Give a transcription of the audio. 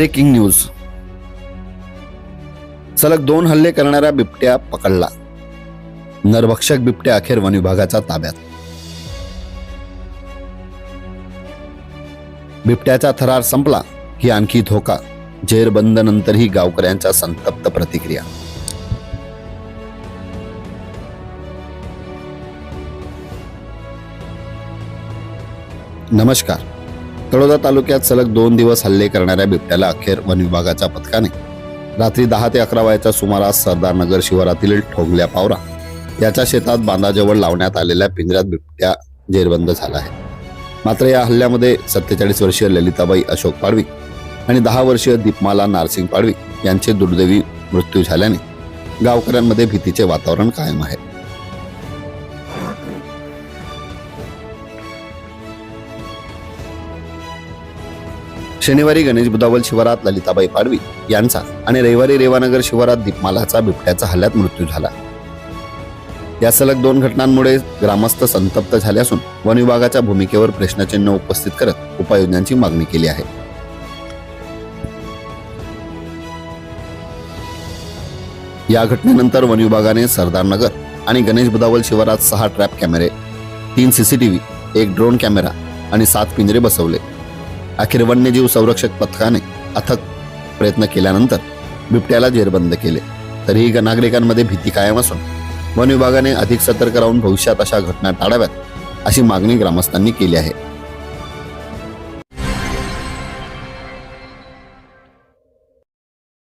Breaking news. सलग दोन हल्ले करणाऱ्या बिबट्या पकडला. नरभक्षक बिबट्या अखेर वन विभागाच्या ताब्यात. बिबट्याचा थरार संपला ही आणखी धोका जेरबंद नंतरही गावकऱ्यांच्या संतप्त प्रतिक्रिया. नमस्कार. तळोदा तालुक्यात सलग दोन दिवस हल्ले करणाऱ्या बिबट्याला अखेर वन विभागाच्या पथकाने रात्री दहा ते अकरा वाजेच्या सुमारास सरदारनगर शिवारातील ठोंगल्या पावरा याच्या शेतात बांधाजवळ लावण्यात आलेल्या पिंजऱ्यात बिबट्या जेरबंद झाला आहे. मात्र या हल्ल्यामध्ये सत्तेचाळीस वर्षीय ललिताबाई अशोक पाडवी आणि दहा वर्षीय दीपमाला नारसिंग पाडवी यांचे दुर्दैवी मृत्यू झाल्याने गावकऱ्यांमध्ये भीतीचे वातावरण कायम आहे. शनिवारी गणेश बुदावल शिवारात ललिताबाई पाडवी यांचा आणि रविवारी रेवानगर शिवारात दीपमालाचा बिबट्याचा हल्ल्यात मृत्यू झाला. या सलग दोन घटनांमुळे ग्रामस्थ संतप्त झाले असून वन विभागाच्या भूमिकेवर प्रश्नचिन्ह उपस्थित करत उपाययोजनांची मागणी केली आहे. या घटनेनंतर वन विभागाने सरदारनगर आणि गणेश बुदावल शिवारात सहा ट्रॅप कॅमेरे तीन सीसीटीव्ही एक ड्रोन कॅमेरा आणि सात पिंजरे बसवले. अखेर वन्यजीव संरक्षक पथकाने अथक प्रयत्न केल्यानंतर बिबट्याला जेरबंद केले. तरीही नागरिकांमध्ये भीती कायम असून वन विभागाने अधिक सतर्क राहून भविष्यात अशा घटना टाळाव्यात अशी मागणी ग्रामस्थांनी केली आहे.